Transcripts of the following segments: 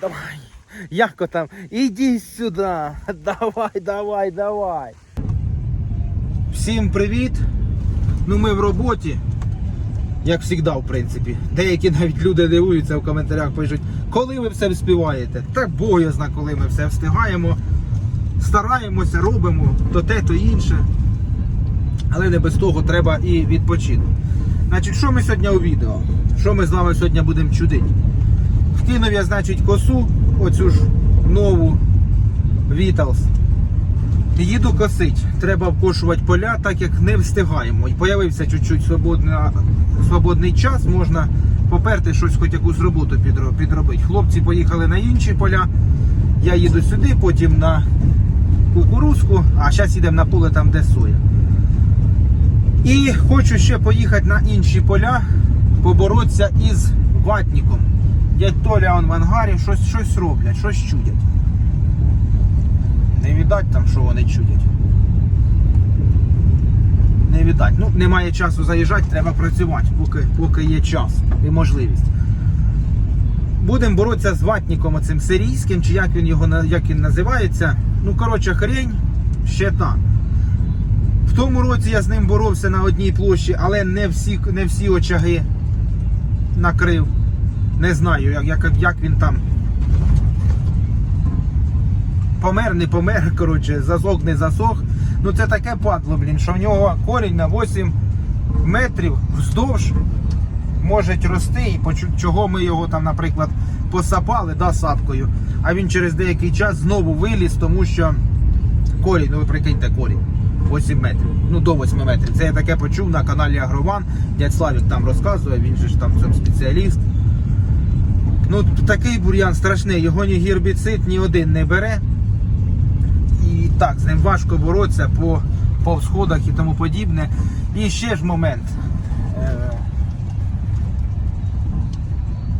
Давай. Яко там? Іди сюди. Давай, давай, давай. Всім привіт. Ну ми в роботі. Як завжди, в принципі. Деякі навіть люди дивуються в коментарях, пишуть, коли ви все вспіваєте. Так боязно, коли ми все встигаємо. Стараємося, робимо то те, то інше. Але не без того треба і відпочити. Значить, що ми сьогодні у відео? Що ми з вами сьогодні будемо чудити? Вкинув я, значить, косу, оцю ж нову Віталс. Їду косить. Треба обкошувати поля, так як не встигаємо. І появився чуть-чуть свободна, свободний час, можна поперти щось, хоч якусь роботу підробити. Хлопці поїхали на інші поля. Я їду сюди, потім на кукурузку, а зараз їдемо на поле там, де соя. І хочу ще поїхати на інші поля, поборотися із ватником. Дядь Толя он в ангарі щось, щось роблять, щось чудять. Не віддать там, що вони чудять. Не віддать. Ну, немає часу заїжджати, треба працювати, поки, поки є час і можливість. Будемо боротися з ватником оцим сирійським, чи як він його як він називається. Ну, коротше, хрень ще та. В тому році я з ним боровся на одній площі, але не всі, не всі очаги накрив. Не знаю, як, як, як він там. Помер, не помер, коротше, засох, не засох. Ну це таке падло, блін, що в нього корінь на 8 метрів вздовж може рости, і чого ми його там, наприклад, посапали да, сапкою. А він через деякий час знову виліз, тому що корінь, ну ви прикиньте, корінь. 8 метрів, ну до 8 метрів. Це я таке почув на каналі Агрован. Дядь Славік там розказує, він же ж там спеціаліст. Ну, такий бур'ян страшний, його ні гербіцид, ні один не бере. І так, з ним важко боротися по, по всходах і тому подібне. І ще ж момент. Е,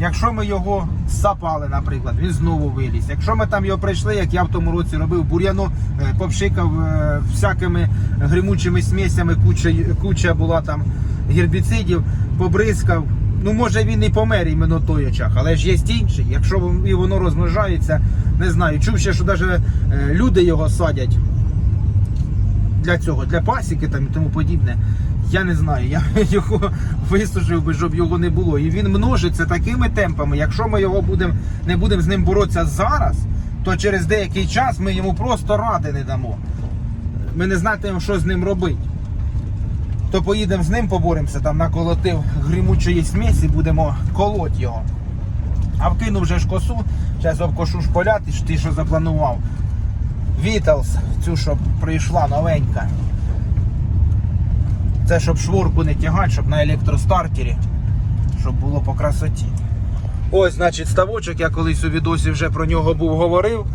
Якщо ми його сапали, наприклад, він знову виліз. Якщо ми там його прийшли, як я в тому році робив, бур'яну е, попшикав е, всякими гримучими смісями, куча, куча була там гербіцидів, побризкав. Ну, може він і помер іменно той очах, але ж є інший. Якщо і воно розмножається, не знаю. Чув ще, що навіть люди його садять для цього, для пасіки там і тому подібне. Я не знаю, я його висушив би, щоб його не було. І він множиться такими темпами. Якщо ми його будем, не будемо з ним боротися зараз, то через деякий час ми йому просто ради не дамо. Ми не знатимемо, що з ним робити. То поїдемо з ним, поборемося, там наколотив гримучої смісі, будемо колоть його. А вкинув вже ж косу, зараз обкошу ж поля, ті, що- запланував. Віталс, цю, що прийшла новенька. Це щоб шворку не тягати, щоб на електростартері, щоб було по красоті. Ось, значить, ставочок, я колись у відосі вже про нього був говорив.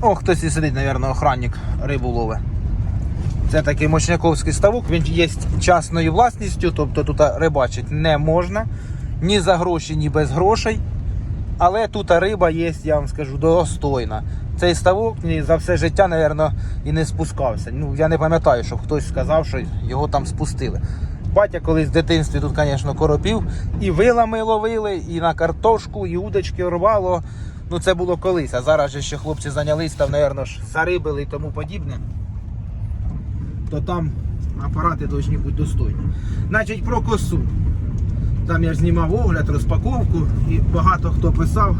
О, хтось і сидить, мабуть, охранник рибу ловить. Це такий мощняковський ставок, він є частною власністю, тобто тут рибачити не можна. Ні за гроші, ні без грошей. Але тут риба є, я вам скажу, достойна. Цей ставок за все життя, мабуть, і не спускався. Ну, я не пам'ятаю, щоб хтось сказав, що його там спустили. Батя колись в дитинстві тут, звісно, коропів. І вилами ловили, і на картошку, і удочки рвало. Ну це було колись. А зараз же ще хлопці зайнялись, там, мабуть, зарибили і тому подібне. То там апарати повинні бути достойні. Значить, про косу. Там я знімав огляд, розпаковку і багато хто писав.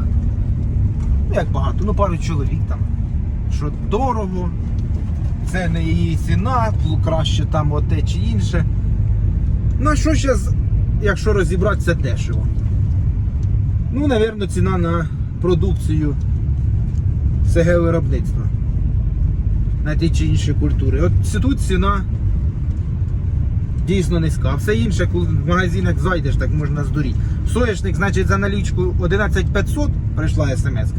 Ну як багато, ну пару чоловік там. Що дорого, це не її ціна, ну, краще там оте чи інше. Ну а що зараз, якщо розібратися дешево? Ну, напевно, ціна на продукцію СГ виробництва. На ті чи інші культури. От тут ціна дійсно низька. А все інше, коли в магазинах зайдеш, так можна здуріти. Соняшник, значить, за налічку 11500 прийшла смс.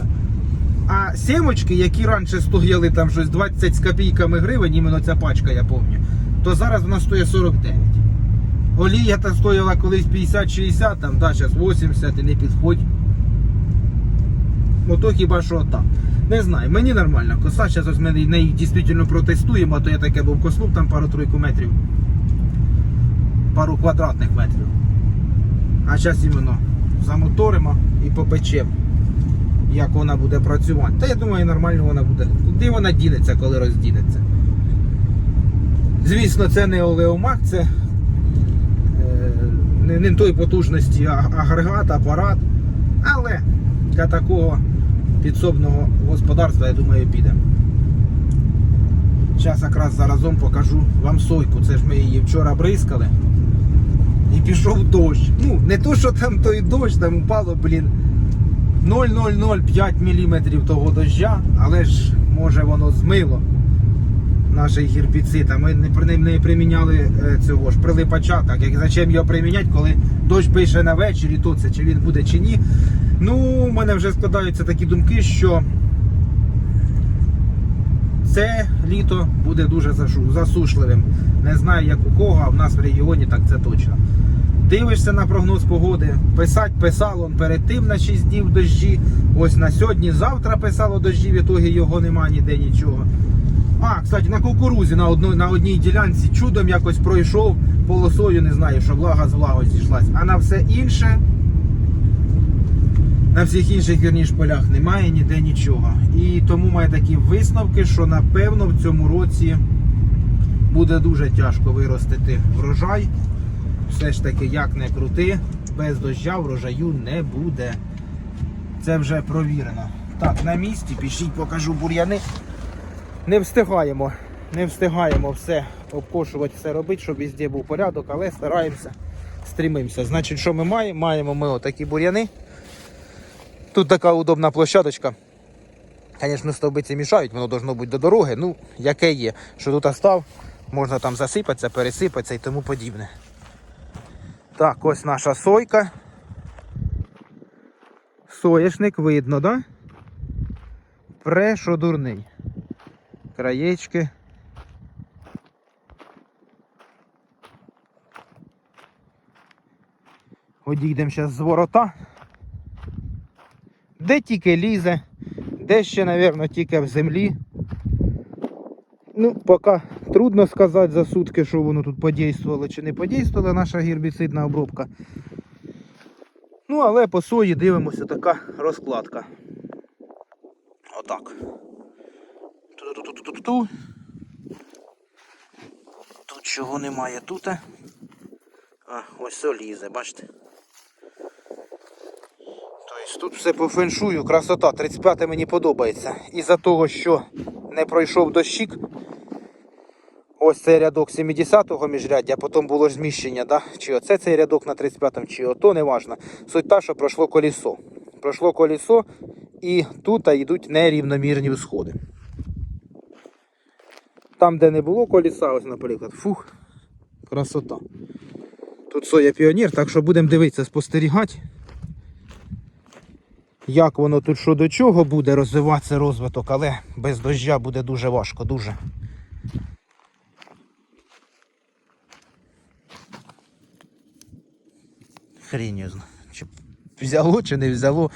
А сімочки, які раніше стояли там щось 20 з копійками гривень, іменно ця пачка, я пам'ятаю, то зараз вона стоїть 49. Олія та стояла колись 50-60, там, да, зараз 80 і не підходь. Ото хіба що так. Не знаю, мені нормально. Коса, зараз ми неї дійсно протестуємо, а то я таке був коснув там пару-тройку метрів. Пару квадратних метрів. А зараз іменно замоторимо і попечемо, як вона буде працювати. Та я думаю, нормально вона буде. Куди вона дінеться, коли роздінеться? Звісно, це не олеомак, це е, не, не той потужності агрегат, апарат. Але для такого підсобного господарства, я думаю, піде. Зараз якраз заразом покажу вам сойку. Це ж ми її вчора бризкали. І пішов дощ. Ну, не то, що там той дощ, там упало, блін, 0,005 мм того дождя, але ж може воно змило наш гербіцид, а ми не, при- не приміняли е, цього ж прилипача. Так як зачем його приміняти, коли дощ пише на вечір, то це чи він буде чи ні. Ну, у мене вже складаються такі думки, що це літо буде дуже засушливим. Не знаю як у кого, а в нас в регіоні так це точно. Дивишся на прогноз погоди, писать писало перед тим на 6 днів дощі. Ось на сьогодні, завтра писало дощі, в ітогі його нема ніде нічого. А, кстати, на кукурузі на, одно, на одній ділянці чудом якось пройшов полосою, не знаю, що влага з влагою зійшлась. А на все інше, на всіх інших вірніш полях немає ніде нічого. І тому має такі висновки, що напевно в цьому році буде дуже тяжко виростити врожай. Все ж таки, як не крути, без дождя врожаю не буде. Це вже провірено. Так, на місці, пішіть, покажу бур'яни. Не встигаємо, не встигаємо все обкошувати, все робити, щоб везде був порядок, але стараємося, стрімимося. Значить, що ми маємо? Маємо ми отакі бур'яни. Тут така удобна площадочка. Звісно, стовбиці мішають, воно должно бути до дороги. Ну, яке є, що тут став, можна там засипатися, пересипатися і тому подібне. Так, ось наша сойка. Соєшник видно, да? Пре, що дурний. Краєчки. Одійдемо зараз з ворота. Де тільки лізе, де ще, мабуть, тільки в землі. Ну, поки трудно сказати за сутки, що воно тут подействувало чи не подействувала наша гербіцидна обробка. Ну, але по сої дивимося така розкладка. Отак. Ту-ту-ту-ту-ту-ту. Тут чого немає тут. А, ось все лізе, бачите. Тобто тут все по феншую, красота. 35 мені подобається. Із-за того, що не пройшов дощик. Ось цей рядок 70-го міжряддя, а потім було зміщення, да? чи оце цей рядок на 35-му, чи ото, не важно. Суть та, що пройшло колесо. Пройшло колесо і тут йдуть нерівномірні всходи. Там, де не було коліса, ось, наприклад, фух, красота. Тут соя піонір, так що будемо дивитися, спостерігати. Як воно тут що до чого буде розвиватися розвиток, але без дождя буде дуже важко, дуже. Хрінь. Чи взяло, чи не взяло.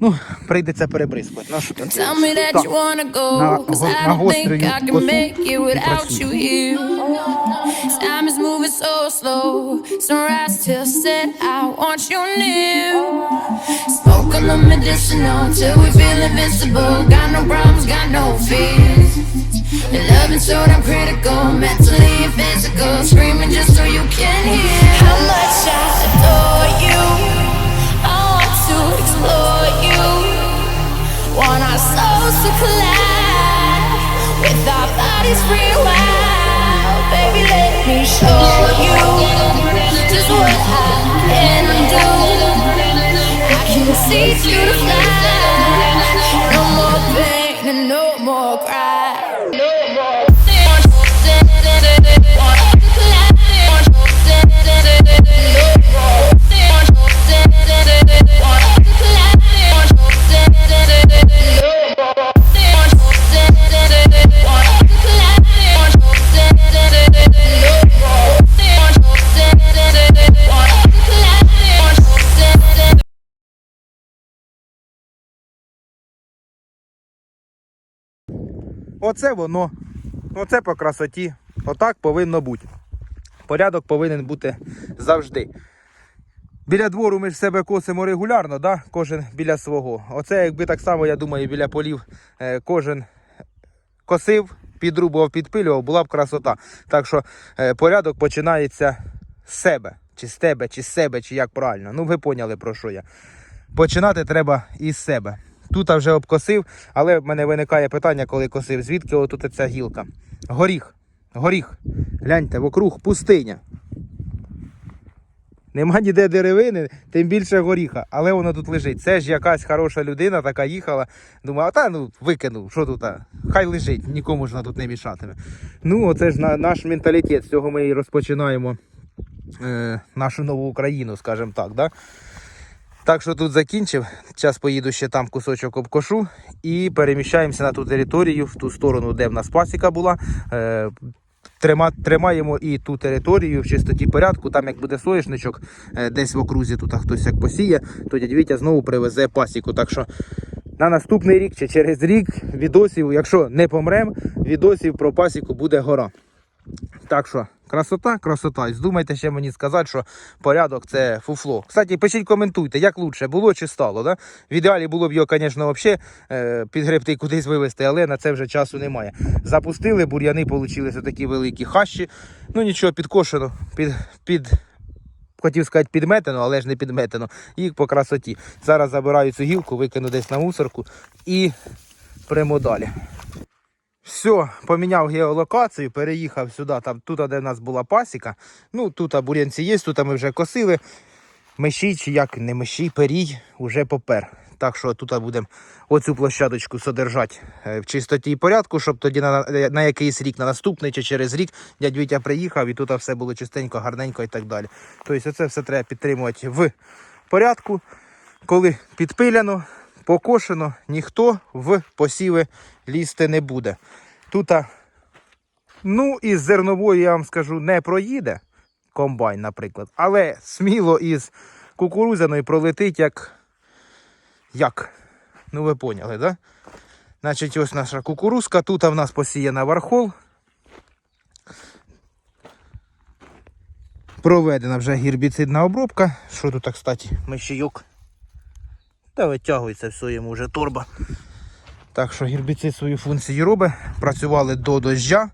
Ну, прийдеться перебризкувати. Ну, що там Tell me that Так. you wanna go, На- cause го- I don't think нагострюю I can косу make it і without працюю. you here. Time is moving so slow, sunrise till set, I want you near. Smoke on the medicinal till we feel invincible. Got no problems, got no fears. Your loving so damn critical, mentally and physical. Screaming just so see through fly. No more pain and no more cry. No more. Оце воно. Оце по красоті. Отак повинно бути. Порядок повинен бути завжди. Біля двору ми ж себе косимо регулярно, да? кожен біля свого. Оце якби так само, я думаю, біля полів е, кожен косив, підрубував, підпилював, була б красота. Так що е, порядок починається з себе, чи з тебе, чи з себе, чи як правильно. Ну ви поняли про що я. Починати треба із себе. Тут вже обкосив, але в мене виникає питання, коли косив, звідки отут ця гілка? Горіх. Горіх. Гляньте, вокруг пустиня. Нема ніде деревини, тим більше горіха, але воно тут лежить. Це ж якась хороша людина, така їхала. Думаю, а та ну викинув, що тут? а? Хай лежить, нікому ж вона тут не мішатиме. Ну, оце ж на, наш менталітет. З цього ми і розпочинаємо е, нашу нову Україну, скажімо так. Да? Так що тут закінчив. Зараз поїду ще там кусочок обкошу і переміщаємося на ту територію, в ту сторону, де в нас пасіка була. Е, Трима, тримаємо і ту територію в чистоті порядку. Там як буде соєшничок, е, десь в окрузі тут хтось як посіє, то дядь Вітя знову привезе пасіку. Так що на наступний рік чи через рік відосів, якщо не помрем, відосів про пасіку буде гора. Так що, красота, красота. І Здумайте ще мені сказати, що порядок це фуфло. Кстати, пишіть, коментуйте, як лучше, було чи стало. Да? В ідеалі було б його, звісно, взагалі е, підгребти і кудись вивезти, але на це вже часу немає. Запустили, бур'яни получилися такі великі хащі. Ну нічого, підкошено, під, під, хотів сказати підметено, але ж не підметено. Їх по красоті. Зараз забираю цю гілку, викину десь на мусорку і прямо далі. Все, поміняв геолокацію, переїхав сюди, там, тут, де в нас була пасіка. Ну, тут бур'янці є, тут ми вже косили. Миші, чи як не миші, перій, вже попер. Так що тут будемо оцю площадочку содержати е, в чистоті і порядку, щоб тоді на, на якийсь рік, на наступний чи через рік дядь Вітя приїхав і тут все було чистенько, гарненько і так далі. Тобто це все треба підтримувати в порядку. Коли підпиляно, покошено, ніхто в посіви лізти не буде. Тут, ну, із зернової, я вам скажу, не проїде комбайн, наприклад, але сміло із кукурузяною пролетить як. Як? Ну, ви поняли, да? Значить, ось наша кукурузка. Тут в нас посіяна вархол. Проведена вже гербіцидна обробка. Що тут, кстати, мишійок? Та витягується все йому вже торба. Так що гербіцид свою функцію робить. Працювали до дождя.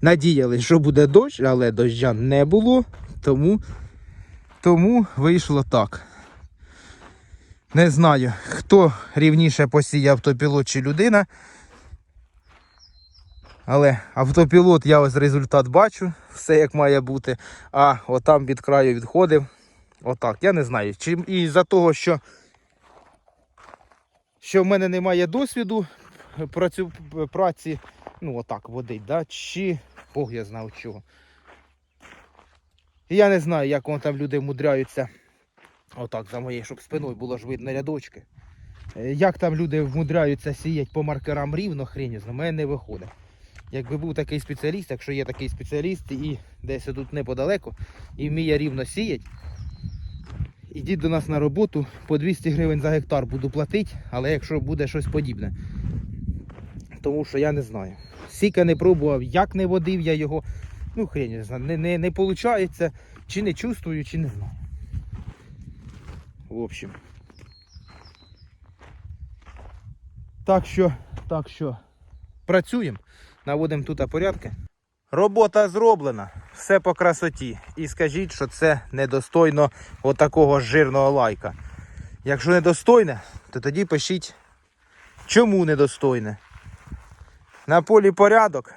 Надіялись, що буде дощ, але дождя не було, тому, тому вийшло так. Не знаю, хто рівніше посіяв автопілот чи людина. Але автопілот я ось результат бачу, все як має бути. А отам від краю відходив. Отак. Я не знаю. Чи із-за того, що, що в мене немає досвіду працю, праці, ну отак водить, да? чи Бог я знав чого. Я не знаю, як вон там люди вмудряються. Отак за моєю, щоб спиною було ж видно рядочки. Е, Як там люди вмудряються сіять по маркерам рівно, хрень, з мене не виходить. Якби був такий спеціаліст, якщо є такий спеціаліст і десь тут неподалеку, і вміє рівно сіять, ідіть до нас на роботу, по 200 гривень за гектар буду платити, але якщо буде щось подібне. Тому що я не знаю. Сіка не пробував, як не водив я його. Ну, хрень, не знаю, не, не, не виходить, чи не чувствую, чи не знаю. В общем. Так що, так що, працюємо, наводимо тут порядки. Робота зроблена, все по красоті. І скажіть, що це недостойно отакого жирного лайка. Якщо недостойне, то тоді пишіть, чому недостойне. На полі порядок.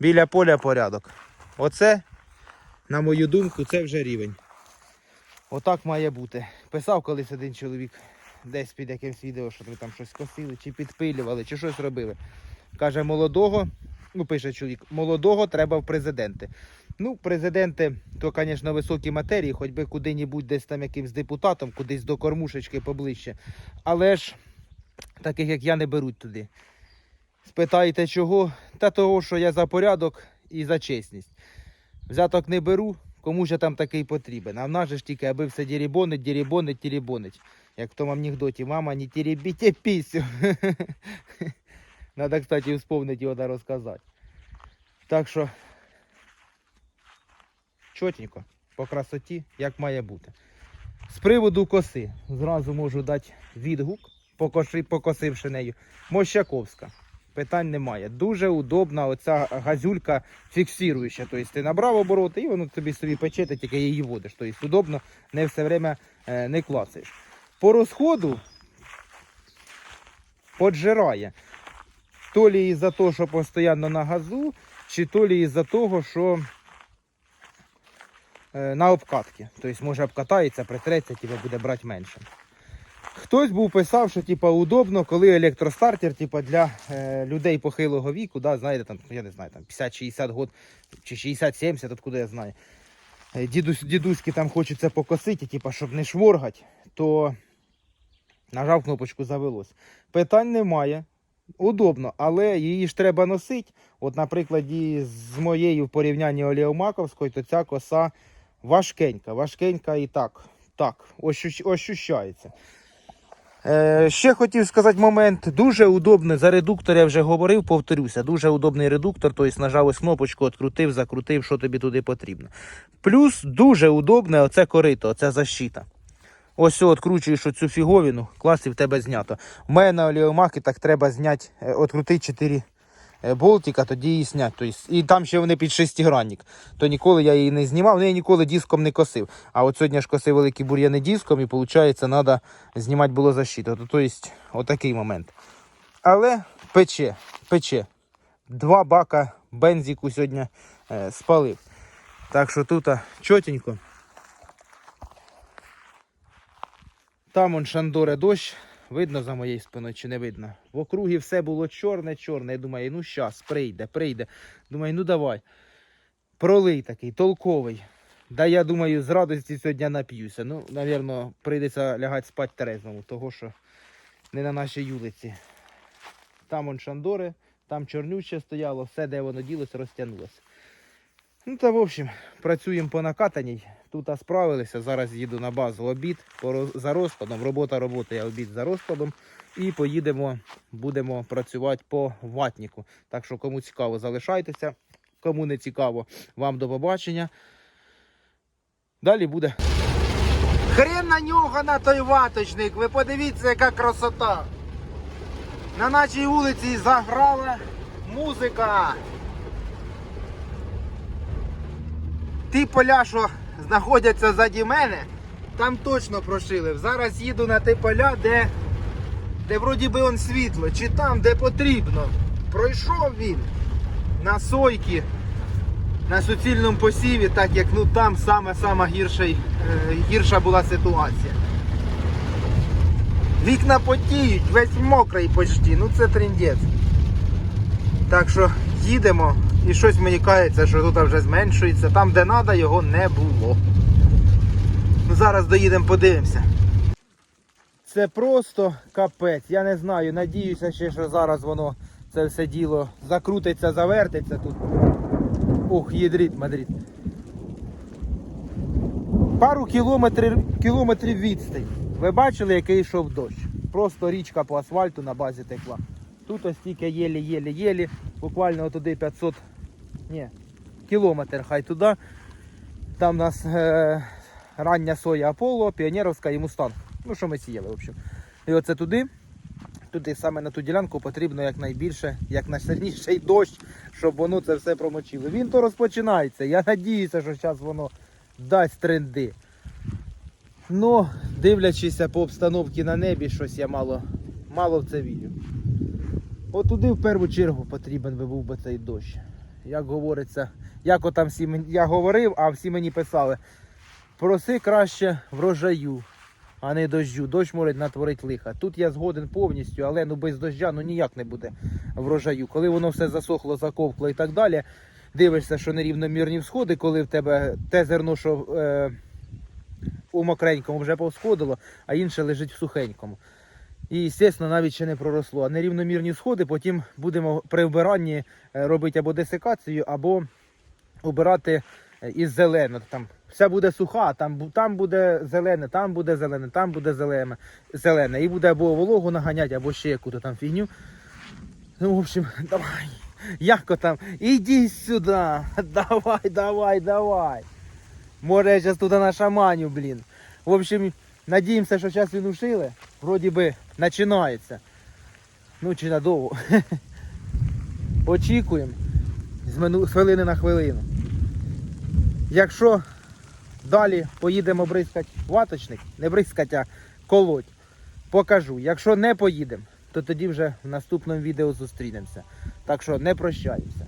Біля поля порядок. Оце, на мою думку, це вже рівень. Отак має бути. Писав колись один чоловік десь під якимсь відео, що ви там щось косили, чи підпилювали, чи щось робили. Каже, молодого, ну пише чоловік, молодого треба в президенти. Ну, президенти, то, звісно, високі матерії, хоч би куди-небудь десь там якимсь депутатом, кудись до кормушечки поближче. Але ж таких як я не беруть туди. Спитаєте чого? Та того, що я за порядок і за чесність. Взяток не беру, кому ж там такий потрібен. А в нас же ж тільки, аби все дірібонить, дірібонить, дірібонить. Як в тому анекдоті, мама, не теребіть пісю. Надо, кстати, вспомнити його да розказати. Так що, чотенько. по красоті, як має бути. З приводу коси, зразу можу дати відгук, покосивши нею. Мощаковська. Питань немає. Дуже удобна оця газюлька фіксуюча. Тобто ти набрав обороти і воно тобі собі пече, ти тільки її водиш. Тобто удобно, не все время е, не клацаєш. По розходу поджирає. То лі із-за того, що постійно на газу, чи то лі із-за того, що е, на обкатки. Тобто, може обкатається, притреться, типу, буде брати менше. Хтось був писав, що типу, удобно, коли електростартер типу, для е, людей похилого віку, да, знаєте, там, я не знаю, там 50-60 год чи 60-70, откуда я знаю. Е, Дідусь, дідуськи там хочеться покосити, типу, щоб не шворгати, то нажав кнопочку завелось. Питань немає. Удобно, але її ж треба носити. От, наприклад, з моєю в порівнянні Оліомаковською, то ця коса важкенька. Важкенька і так, так, ощущається. Е, ще хотів сказати момент. Дуже удобно. За редуктор я вже говорив, повторюся. Дуже удобний редуктор, тобто нажав ось кнопочку, відкрутив, закрутив, що тобі туди потрібно. Плюс дуже удобне оце корито, оця защита. Ось все, відкручуєш оцю фіговіну, клас в тебе знято. У мене на оліомаки так треба зняти, е, відкрутити 4 е, болтика, тоді її зняти. Тобто, і там ще вони під шестигранник. То ніколи я її не знімав, ну я ніколи диском не косив. А от сьогодні ж косив великі бур'яни диском, і виходить, треба знімати було защиту. Тобто, отакий момент. Але пече, пече. Два бака бензику сьогодні е, спалив. Так що тут чотенько. Там он шандоре дощ. Видно за моєю спиною чи не видно? В округі все було чорне-чорне. Я думаю, ну щас, прийде, прийде. Думаю, ну давай. Пролий такий, толковий. Да я думаю, з радості сьогодні нап'юся. Ну, напевно, прийдеться лягати спати трезвому, того що не на нашій юлиці. Там он шандори, там чорнюче стояло, все, де воно ділося, розтягнулося. Ну та в общем, працюємо по накатаній. Тут справилися. Зараз їду на базу обід за розкладом. Робота роботи, а обід за розкладом. І поїдемо, будемо працювати по ватніку. Так що, кому цікаво, залишайтеся. Кому не цікаво, вам до побачення. Далі буде. Хрен на нього на той ваточник. Ви подивіться, яка красота. На нашій вулиці заграла музика. Ті поля, що знаходяться ззаді мене, там точно прошили. Зараз їду на ті поля, де, де вроді би он світло, чи там, де потрібно. Пройшов він на сойки, на суцільному посіві, так як ну там саме-саме гірша, е, гірша була ситуація. Вікна потіють, весь мокрий почти, ну це трендець. Так що їдемо і щось мені кається, що тут вже зменшується. Там, де треба, його не було. Ну, зараз доїдемо, подивимося. Це просто капець. Я не знаю. Надіюся ще, що зараз воно це все діло закрутиться, завертиться тут. Ух, єдріт, мадріт. Пару кілометрів, кілометрів відстань. Ви бачили, який йшов дощ. Просто річка по асфальту на базі текла. Тут ось тільки єлі-єлі-єлі, буквально туди 500, ні, кілометр хай туди. Там у нас е, рання соя Аполло, піонерівська і мустанг. Ну, що ми сіяли, в общем. І оце туди, туди саме на ту ділянку потрібно якнайбільше, як найсильніший дощ, щоб воно це все промочило. Він то розпочинається. Я надіюся, що зараз воно дасть тренди. Ну, дивлячись по обстановці на небі, щось я мало, мало в це вірю. От туди в першу чергу потрібен би був би цей дощ. Як говориться, як отам всі мені, я говорив, а всі мені писали. Проси краще врожаю, а не дощу. Дощ може натворити лиха. Тут я згоден повністю, але ну без доща ну ніяк не буде врожаю. Коли воно все засохло, заковкло і так далі, дивишся, що нерівномірні всходи, коли в тебе те зерно, що е, у мокренькому вже повсходило, а інше лежить в сухенькому. І, звісно, навіть ще не проросло. А нерівномірні сходи потім будемо при вбиранні е, робити або десикацію, або обирати е, із зеленого. Там вся буде суха, там, там буде зелене, там буде зелене, там буде зелене, зелене. І буде або вологу наганяти, або ще яку-то там фігню. Ну, в общем, давай. Яко там, іди сюди. Давай, давай, давай. Може, я зараз туди нашаманю, блін. В общем, надіємося, що зараз він ушили. Вроді би починається. Ну чи надовго. Очікуємо. З, хвилини на хвилину. Якщо далі поїдемо бризкати ваточник, не бризкати, а колоть, покажу. Якщо не поїдемо, то тоді вже в наступному відео зустрінемося. Так що не прощаємося.